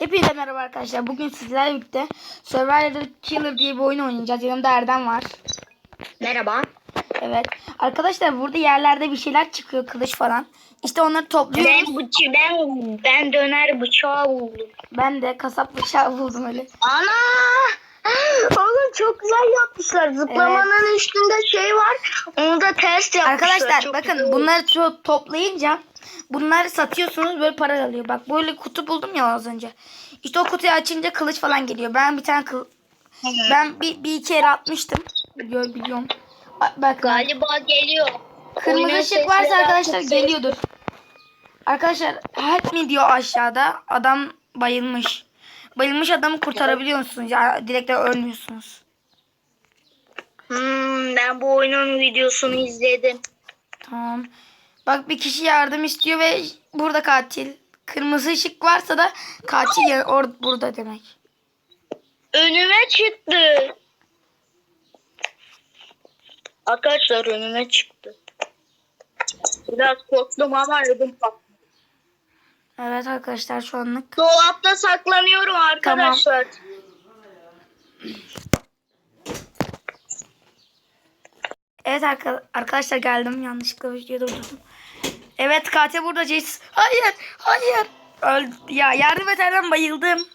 Hepinize merhaba arkadaşlar. Bugün sizlerle birlikte Survivor Killer diye bir oyun oynayacağız. Yanımda Erdem var. Merhaba. Evet. Arkadaşlar burada yerlerde bir şeyler çıkıyor. Kılıç falan. İşte onları topluyoruz. Ben bıçı ben ben döner bıçağı buldum. Ben de kasap bıçağı buldum öyle. Ana! Oğlum çok güzel yapmışlar. Zıplamanın üstünde şey var. Onu da test yapmışlar. Arkadaşlar Çok bakın güzel. bunları to- toplayınca bunları satıyorsunuz böyle para alıyor. Bak böyle kutu buldum ya az önce. İşte o kutuyu açınca kılıç falan geliyor. Ben bir tane kıl ben bir, bir iki yere atmıştım. Biliyor, biliyorum. Bak, bakın. galiba geliyor. Kırmızı Oyunun ışık varsa arkadaşlar geliyordur. Arkadaşlar help mi diyor aşağıda. Adam bayılmış. Bayılmış adamı kurtarabiliyor musunuz? Ya direkt de ölmüyorsunuz. Hmm, ben bu oyunun videosunu izledim. Tamam. Bak bir kişi yardım istiyor ve burada katil. Kırmızı ışık varsa da katil ya- or burada demek. Önüme çıktı. Arkadaşlar önüme çıktı. Biraz korktum ama ödüm patladı. Evet arkadaşlar şu anlık. Dolapta saklanıyorum arkadaşlar. Evet arka- arkadaşlar geldim. Yanlışlıkla videoyu durdurdum. Evet katil burada Jace. Hayır. Hayır. Öldü. Ya yardım et Erdem, bayıldım.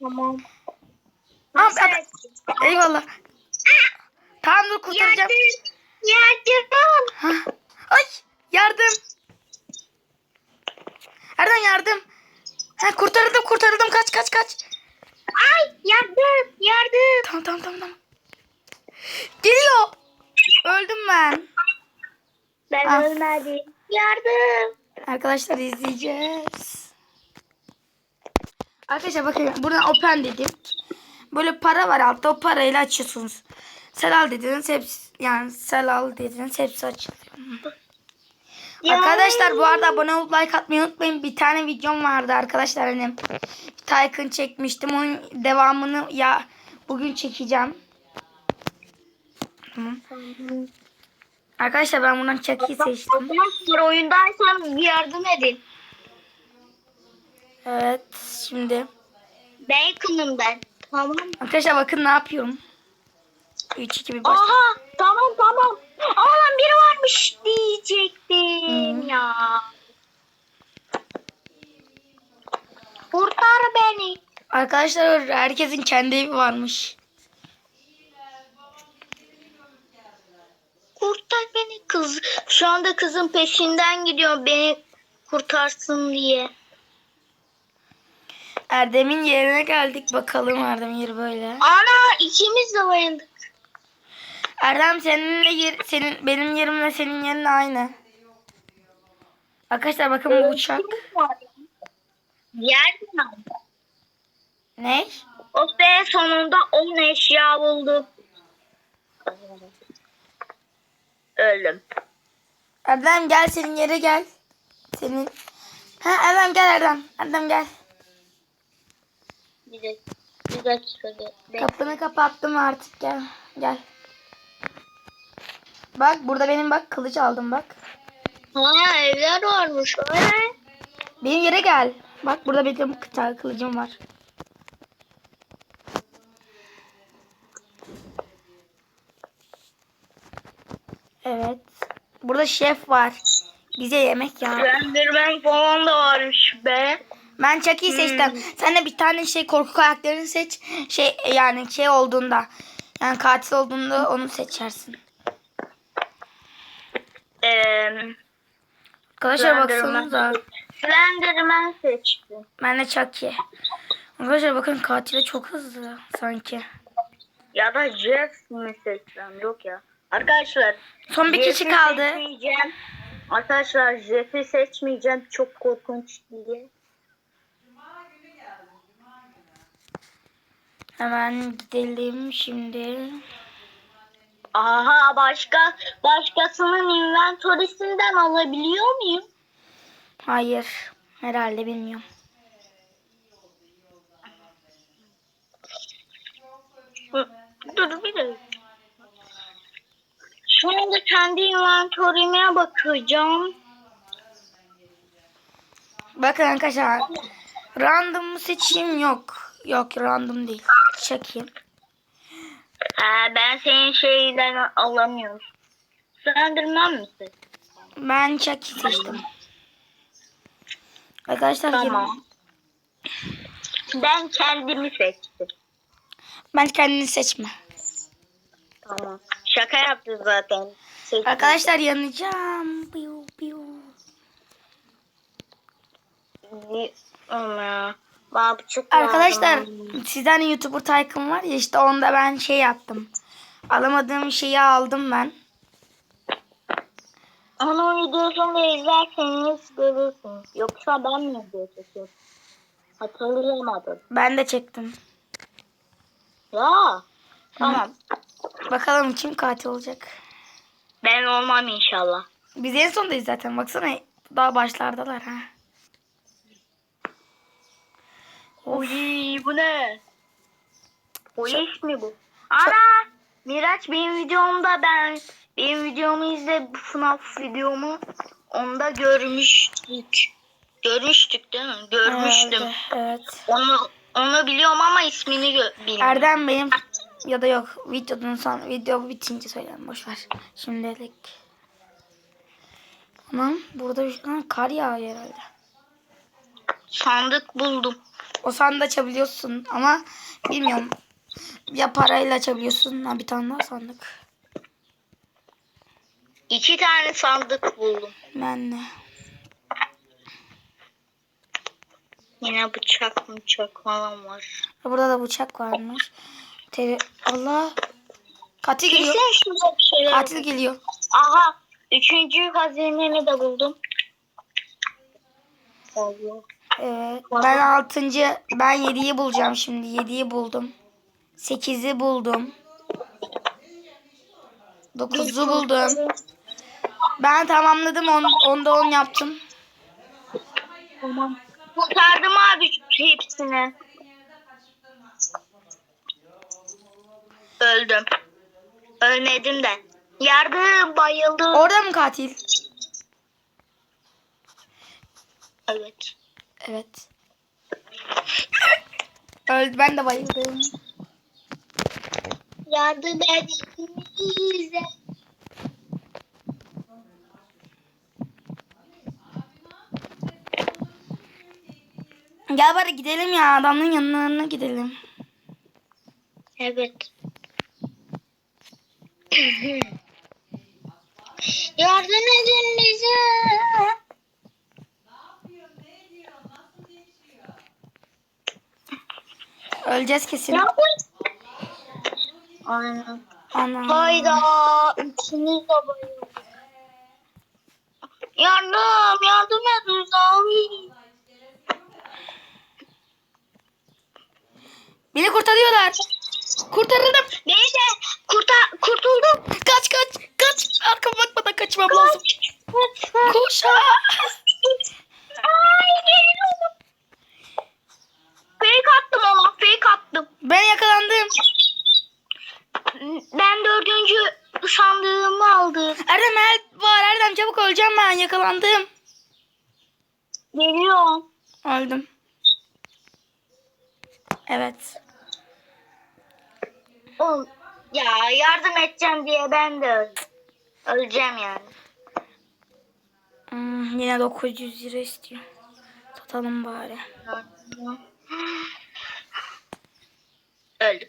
Tamam. Tamam, adam- Eyvallah. Tamam dur kurtaracağım. Yardım. Hah. Ay yardım. Erdem yardım. Ha, kurtardım kurtardım kaç kaç kaç. Ay yardım. Yardım. Tamam tamam tamam. tamam. Geliyor. Öldüm ben. Ben Ah. ölmedim. Yardım. Arkadaşlar izleyeceğiz. Arkadaşlar bakın buradan open dedim. Böyle para var altta o parayla açıyorsunuz. Sel al dediniz hepsi yani sel al dediniz hepsi açılıyor. Arkadaşlar bu arada abone olup like atmayı unutmayın. Bir tane videom vardı arkadaşlar hani Tycoon çekmiştim. Onun devamını ya bugün çekeceğim. Tamam. Arkadaşlar ben buradan Chucky'yi seçtim. Arkadaşlar oyundaysam yardım edin. Evet şimdi. Bacon'ım ben. Tamam. Arkadaşlar bakın ne yapıyorum. 3 2 1 başla. Aha tamam tamam. Aa biri varmış diyecektim ya. Kurtar beni. Arkadaşlar herkesin kendi evi varmış. Kurtar beni kız. Şu anda kızın peşinden gidiyor beni kurtarsın diye. Erdem'in yerine geldik. Bakalım Erdem'in yeri böyle. Ana ikimiz de bayıldık. Erdem seninle yer, senin benim yerimle senin yerin aynı. Arkadaşlar bakın bu uçak. Yerden Ne? O be sonunda 10 eşya buldum. Öldüm. Erdem gel senin yere gel. Senin. Ha Erdem gel Erdem. Erdem gel. Bir dakika. Bir dakika. Be- Kapını kapattım artık gel. Gel. Bak burada benim bak kılıç aldım bak. Ha evler varmış. Ee? Benim yere gel. Bak burada benim kılıcım var. Evet. Burada şef var. Bize yemek ya. Renderman falan da varmış be. Ben Chucky'yi seçtim. Sen de bir tane şey korku karakterini seç. Şey yani şey olduğunda. Yani katil olduğunda onu seçersin. Arkadaşlar baksanıza. Slenderman seçtim. Ben de Chucky. Arkadaşlar bakın katile çok hızlı sanki. Ya da Jeff mi seçsem? Yok ya. Arkadaşlar. Son bir kişi kaldı. seçmeyeceğim. Arkadaşlar Jeff'i seçmeyeceğim. Çok korkunç diye. Hemen gidelim şimdi. Aha başka başkasının inventorisinden alabiliyor muyum? Hayır. Herhalde bilmiyorum. Dur bir dakika. Anda kendi inventorime bakacağım. Bakın arkadaşlar Random mı seçeyim? Yok. Yok random değil. Çekeyim. Ha, ben senin şeyden alamıyorum. Slenderman mısın? Ben Chucky seçtim. Arkadaşlar Tamam. Ben kendimi seçtim. ben kendini seçme. Tamam. Şaka yaptı zaten. Seçtim. Arkadaşlar yanacağım. Biu, biu. Bana çok Arkadaşlar sizden YouTuber Tycoon var ya işte onda ben şey yaptım. Alamadığım şeyi aldım ben. Onun videosunu izlerseniz görürsünüz. Yoksa ben mi video çekiyorum? Hatırlayamadım. Ben de çektim. Ya. Tamam. Bakalım kim katil olacak. Ben olmam inşallah. Biz en sondayız zaten. Baksana daha başlardalar ha. Oy bu ne? O iş mi bu? Ana! Miraç benim videomda ben benim videomu izle bu FNAF videomu onda görmüştük. Görmüştük değil mi? Görmüştüm. Evet, evet. Onu onu biliyorum ama ismini gö- bilmiyorum. Erdem benim ya da yok videonun son video bitince söylerim boş ver. Şimdilik. Anam burada bir ha, kar yağıyor herhalde. Sandık buldum. O sandığı açabiliyorsun ama bilmiyorum. Ya parayla açabiliyorsun ha bir tane daha sandık. İki tane sandık buldum. Ben de. Yine bıçak bıçak falan var. Burada da bıçak varmış. Tele Allah. Katil geliyor. Kesin şurada bir şeyler. Katil geliyor. Aha. Üçüncü hazinemi de buldum. Allah. Evet. Ben altıncı, ben yediyi bulacağım şimdi. Yediyi buldum. Sekizi buldum. Dokuzu buldum. Ben tamamladım. On, onda on yaptım. Tamam. Kurtardım abi hepsini. Öldüm. Ölmedim de. Yardım bayıldım. Orada mı katil? Evet. Evet. Öldü. Ben de bayıldım. Yardım edinize. Gel bari gidelim ya. Adamın yanlarına gidelim. Evet. Yardım edin bize. Öleceğiz kesin. Aynen. Ana. Hayda. İkiniz de bayıldı. Yardım, yardım edin abi. Beni kurtarıyorlar. Kurtarıldım. Beni de kurtar, kurtuldum. Kaç kaç kaç. Arkama bakmadan kaçmam lazım. Kaç, kaç. Koş. Ay geliyorum. Fake attım ona, fake attım. Ben yakalandım. Ben dördüncü sandığımı aldım. Erdem help var. Erdem çabuk öleceğim ben. Yakalandım. Geliyorum. Öldüm. Evet. Oğlum, ya yardım edeceğim diye ben de öldüm. Öleceğim yani. Hmm, yine 900 lira istiyor. Satalım bari. Öldüm.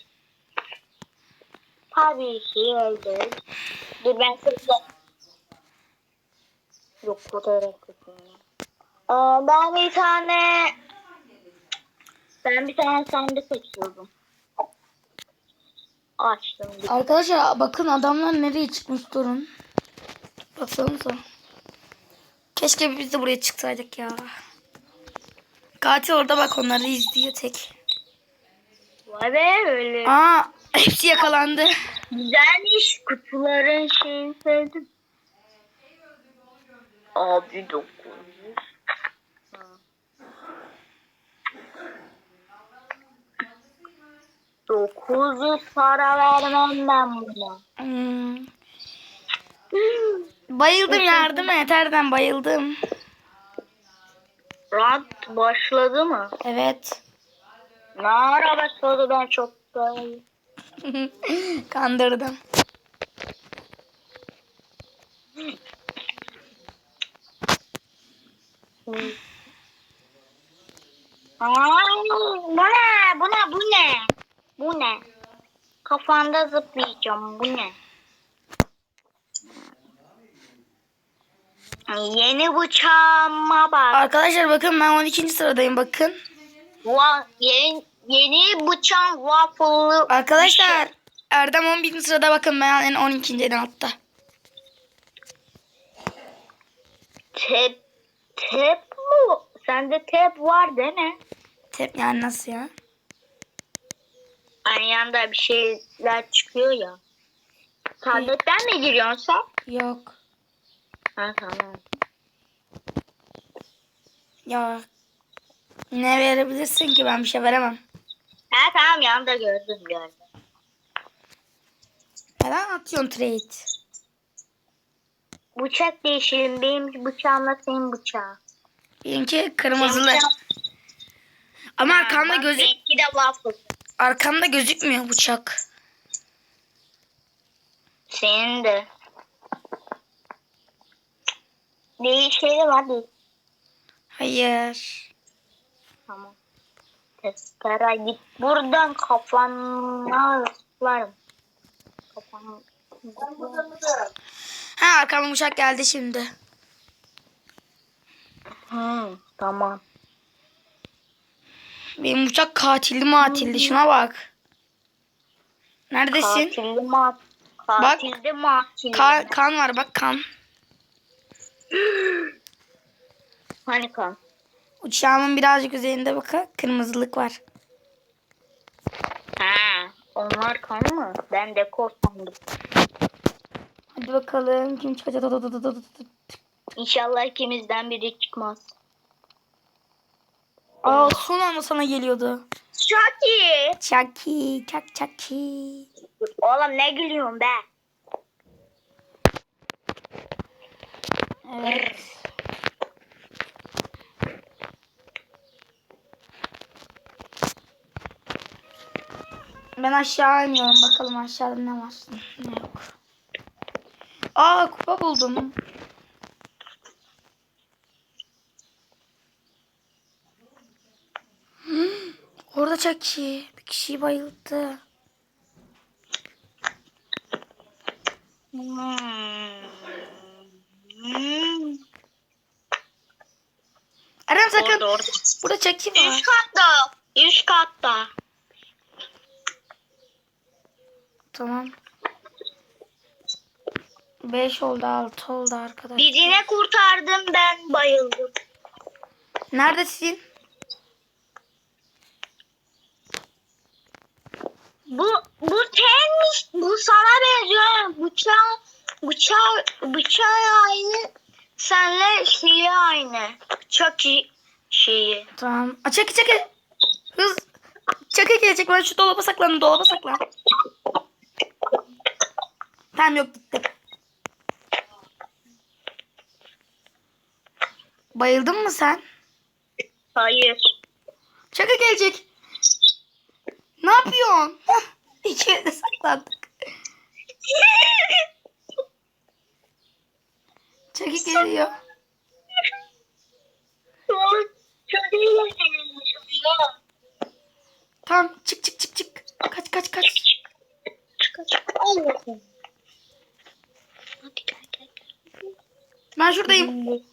Tabii ki öldüm. Dur ben size... Yok fotoğraf kısmını. Aa, ben bir tane... Ben bir tane sandık açıyordum. Açtım. Arkadaşlar bakın adamlar nereye çıkmış durun. Baksanıza. Keşke biz de buraya çıksaydık ya. Katil orada bak onları izliyor tek. Vay be öyle. Aa hepsi yakalandı. Güzelmiş kutuların şeyini sevdim. Abi dokuz. Dokuz yüz para vermem ben buna. Hmm. Bayıldım yardım et Erdem bayıldım. Rahat başladı mı? Evet. Ne ara başladı ben çok. Kandırdım. Aa, bu ne? Bu ne? Bu ne? Bu ne? Kafanda zıplayacağım. Bu ne? Yeni bıçağıma bak. Arkadaşlar bakın ben 12. sıradayım bakın. Va yeni, yeni bıçağım waffle'lı. Arkadaşlar bir şey. Erdem 11. sırada bakın ben en 12. en altta. Tep, tep mu? Sende tep var değil mi? Tep yani nasıl ya? Aynı anda bir şeyler çıkıyor ya. Tabletten mi giriyorsun sen? Yok. Ha tamam. Ya ne verebilirsin ki ben bir şey veremem. Ha tamam yanında gördüm gördüm. Neden atıyorsun trade? Bıçak değişelim. Benim bıçağımla senin bıçağın. Benimki kırmızılı. Benim Ama arkamda bak, gözük Benimki de waffle. Arkamda gözükmüyor bıçak. Senin de. Değişelim hadi. Hayır. Tamam. Testere git buradan kafana ıslarım. Kafana Ha arkamda bıçak geldi şimdi. Hı, tamam. Benim bıçak katilli matilli şuna bak. Neredesin? Katilli mat. Katilli matilli. Kan, kan var bak kan. Hani kan? Uçağımın birazcık üzerinde bakın kırmızılık var. Ha, onlar kan mı? Ben de kor sandım. Hadi bakalım kim çıkacak? İnşallah ikimizden biri çıkmaz. Aa son anda sana geliyordu. İyi. Çaki, çak çaki. Oğlum ne gülüyorsun be? Evet. Ben aşağı iniyorum. Bakalım aşağıda ne var. Ne yok. Aa kupa buldum. Orada Çaki. Bir kişiyi bayıldı. Hmm. Eren sakın. Orada orada. Burada Çaki var. Üst katta. Üst katta. Tamam. 5 oldu 6 oldu arkadaş. Birine kurtardım ben bayıldım. Neredesin? Bu bu tenmiş. Bu sana benziyor. Bıçağı bıçağı aynı. Senle şeyi aynı. Çok iyi şeyi. Tamam. Aa, çeki çeki. Hız. Çeki gelecek. Ben şu dolaba saklandım. Dolaba saklan. Tamam yok gittim. Bayıldın mı sen? Hayır. Çeki gelecek. Ne yapıyorsun? Hah, İçeride saklandık. Çeki geliyor. Tamam çık çık çık çık. Kaç kaç kaç. Allah'ım. Gel gel gel. Ben şuradayım.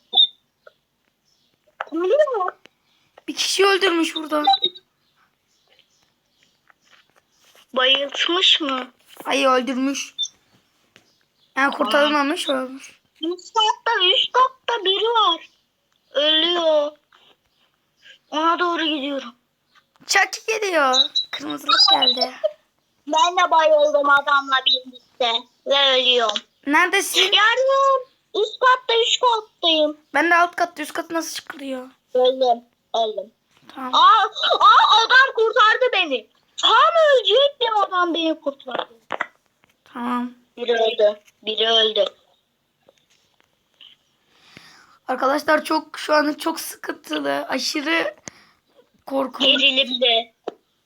Bir kişi öldürmüş burada. Bayıltmış mı? Ay öldürmüş. Yani kurtarılmamış ölmüş. Katta, üst katta biri var. Ölüyor. Ona doğru gidiyorum. Chucky geliyor. Kırmızılık geldi. Ben de bayıldım adamla birlikte ve ölüyorum. Neredesin? Yardım. Üst katta, üst kattayım. Ben de alt katta üst kat nasıl çıkılıyor? Öldüm, öldüm. Tamam. Aa, aa adam kurtardı beni. Tam ölecektim adam beni kurtardı. Tamam. Biri öldü, biri öldü. Arkadaşlar çok şu an çok sıkıntılı. Aşırı korkunç. Gerilimli.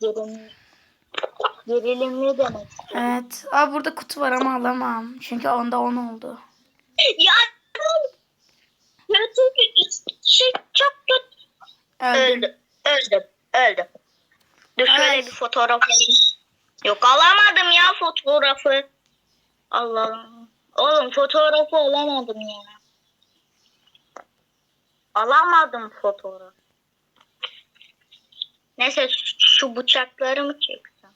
Gerilim. Gerilimli demek. Evet. Aa burada kutu var ama alamam. Çünkü onda 10 oldu. Ya kötü bir şey çok kötü. Öldüm. Öldüm. Öldüm. Öldüm. Dur şöyle Ay. bir fotoğraf alayım. Yok alamadım ya fotoğrafı. Allah'ım. Oğlum fotoğrafı alamadım ya. Alamadım fotoğraf. Neyse şu- şu bıçakları mı çeksem?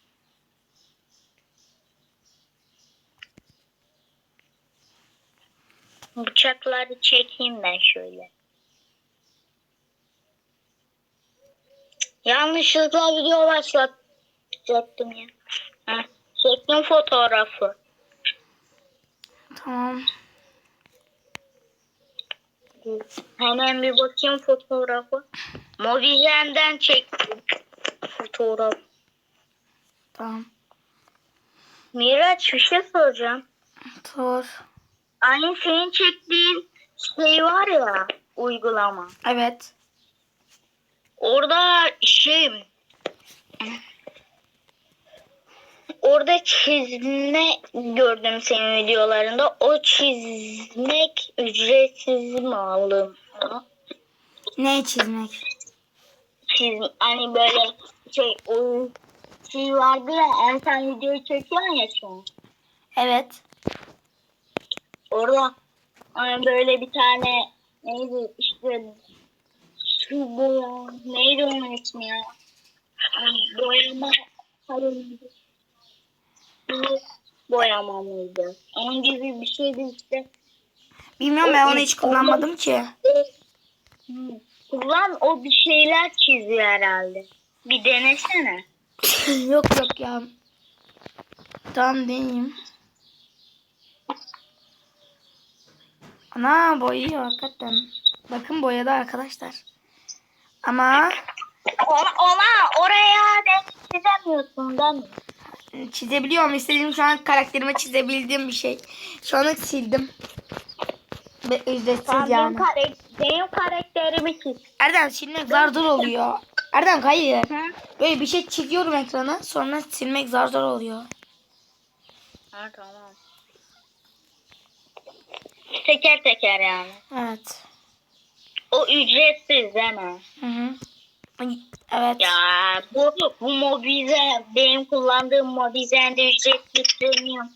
Bıçakları çekeyim ben şöyle. Yanlışlıkla video başlatacaktım ya. Heh, çektim fotoğrafı. Tamam. Hemen bir bakayım fotoğrafı. Mobizen'den çektim fotoğraf. Tamam. Miraç bir şey soracağım. Sor. Aynı senin çektiğin şey var ya uygulama. Evet. Orada şey orada çizme gördüm senin videolarında. O çizmek ücretsiz mi aldım? Ne çizmek? Çiz, hani böyle şey o şey vardı ya en sen videoyu çekiyorsun ya şu an. Evet. Orada hani böyle bir tane neydi işte şu boya neydi onun ismi ya? Hani boyama kalındı. Bu boyama mıydı? Onun gibi bir şeydi işte. Bilmiyorum ben onu hiç kullanmadım ki. Kullan o bir şeyler çiziyor herhalde. Bir denesene. yok yok ya. Tamam deneyeyim. Ana boyuyor hakikaten. Bakın boyadı arkadaşlar. Ama Ona, ona oraya ben çizemiyorsun değil mi? Çizebiliyorum. İstediğim şu an karakterime çizebildiğim bir şey. Şu an sildim. Ve ücretsiz yani. benim, karak- benim karakterimi çiz. Erdem silmek zar zor oluyor. Erdem hayır. Hı? Böyle bir şey çiziyorum ekrana sonra silmek zar zor oluyor. Ha tamam. Teker teker yani. Evet. O ücretsiz değil mi? Hı hı. Evet. Ya bu bu mobize benim kullandığım mobizen de ücretsiz premium.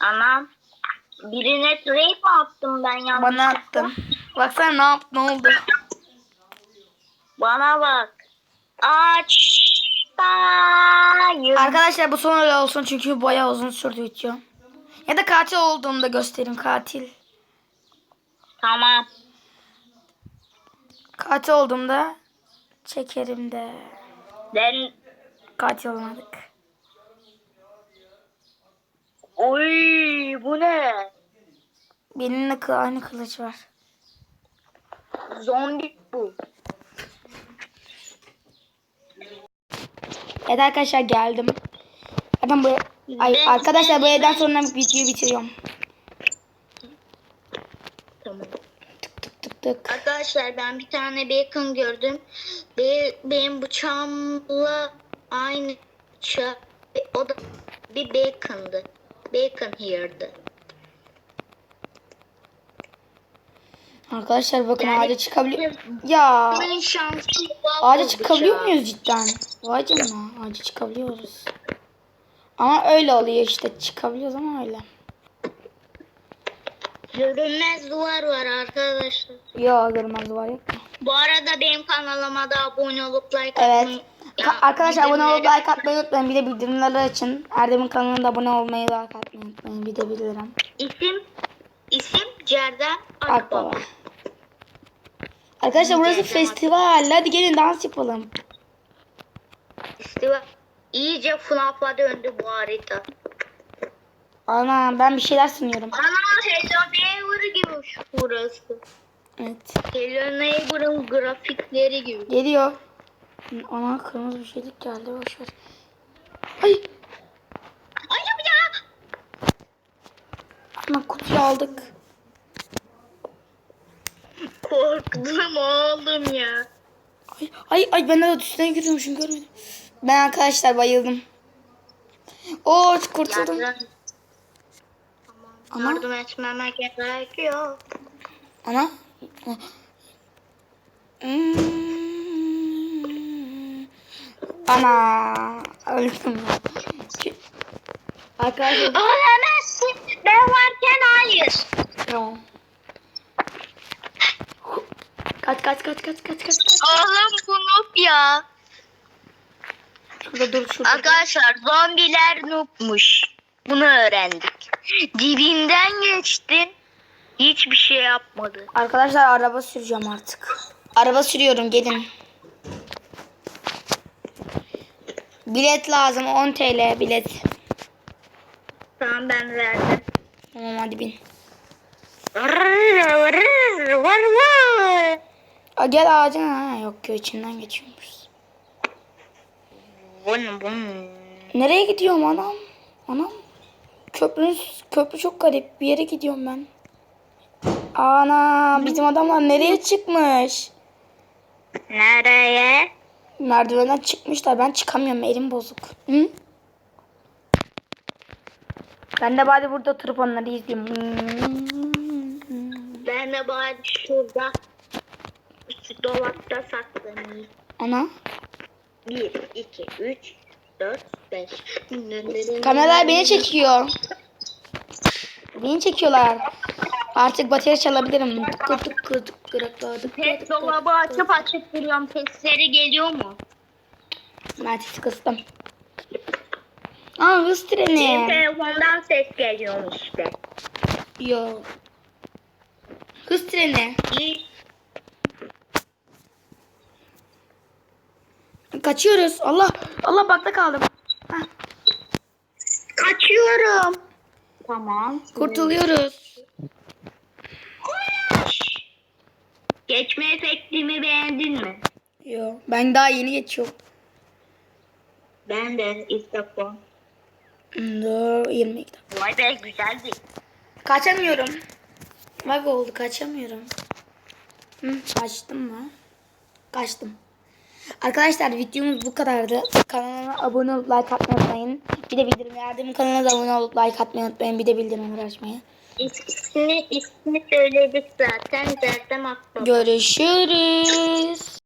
Anam birine trade mi attım ben yanlış? Bana attın. Baksana ne yaptı ne oldu. Bana bak. Açtayım. Arkadaşlar bu son öyle olsun çünkü bayağı uzun sürdü video. Ya da katil olduğumda gösterin katil. Tamam. Katil olduğumda çekerim de. Ben Katil olmadık. Oy bu ne? Benim de kı- aynı kılıç var. Zombi bu. Evet arkadaşlar geldim. Zaten bu Ay, arkadaşlar bu evden sonra videoyu bitiriyorum. Tamam. Tık tık tık. Arkadaşlar ben bir tane bacon gördüm. Be benim bıçağımla aynı bıçak. O da bir bacon'dı. Bacon here'dı. Arkadaşlar bakın Yani- ağaca çıkabiliyor. Ya ağaca çıkabiliyor muyuz cidden? Vay canına ağaca çıkabiliyoruz. Ama öyle oluyor işte çıkabiliyoruz ama öyle. Görünmez duvar var arkadaşlar. Yok görmez var yok. Bu arada benim kanalıma da abone olup like Evet. atmayı- Ya, arkadaşlar abone olup like atmayı unutmayın. Bir de bildirimleri açın. Erdem'in kanalına da abone olmayı like atmayı unutmayın. Bir de bildirim. İsim isim Cerden Akbaba. Akbaba. Arkadaşlar burası festival. Hadi gelin dans yapalım. İşte iyice FNAF'a döndü bu harita. Ana ben bir şeyler sunuyorum. Ana Hello Neighbor gibi şu burası. Evet. Hello Neighbor'ın grafikleri gibi. Geliyor. Ana kırmızı bir şeylik geldi. Boşver. Ay Ay ya. Ana kutuyu aldık. Korktum oğlum ya. Ay ay, ay ben de üstüne giriyormuşum görmedim. Ben arkadaşlar bayıldım. Oo kurtuldum. Yardım. Ama Yardım etmeme gerek yok. ana. Hmm. Ana öldüm. Arkadaşlar Ölemezsin. Ben varken hayır. tamam. Kaç kaç kaç kaç kaç kaç. Oğlum bu noob ya. Şurada dur şurada. Arkadaşlar zombiler noobmuş. Bunu öğrendik. Dibinden geçtim. Hiçbir şey yapmadı. Arkadaşlar araba süreceğim artık. Araba sürüyorum gelin. Bilet lazım 10 TL bilet. Tamam ben verdim. Tamam hadi bin. Aa, gel ağacın ha yok köy içinden bun. Nereye gidiyorum anam? Anam. Köprünün köprü çok garip. Bir yere gidiyorum ben. Ana bizim adamlar nereye çıkmış? Nereye? Merdivenden çıkmışlar. Ben çıkamıyorum. Elim bozuk. Hı? Ben de bari burada oturup onları izliyorum. Ben de bari şurada şu dolapta saklanayım. Ana. 1, 2, 3, 4, 5. Kameralar beni çekiyor. Beni çekiyorlar. Artık bateri çalabilirim. Tıkır tıkır tıkır tıkır Pet dolabı açıp açıp duruyorum. Sesleri geliyor mu? Ben sesi kıstım. Aa hız Benim treni. telefondan ses geliyor işte. Yo. Hız treni. İyi. Kaçıyoruz. Allah. Allah bakta kaldım. Hah, Kaçıyorum. Tamam. kurtuluyoruz. Geçme efektimi beğendin mi? Yo. Ben daha yeni geçiyorum. Ben de ilk defa. Hmm, Dur 20 dakika. Vay be güzeldi. Kaçamıyorum. Bak oldu kaçamıyorum. Hı, kaçtım mı? Kaçtım. Arkadaşlar videomuz bu kadardı. Kanalıma abone olup like atmayı unutmayın. Bir de bildirim yardım kanalına da abone olup like atmayı unutmayın. Bir de bildirimleri açmayı. İsmini, ismini söyledik zaten. Zaten. Görüşürüz.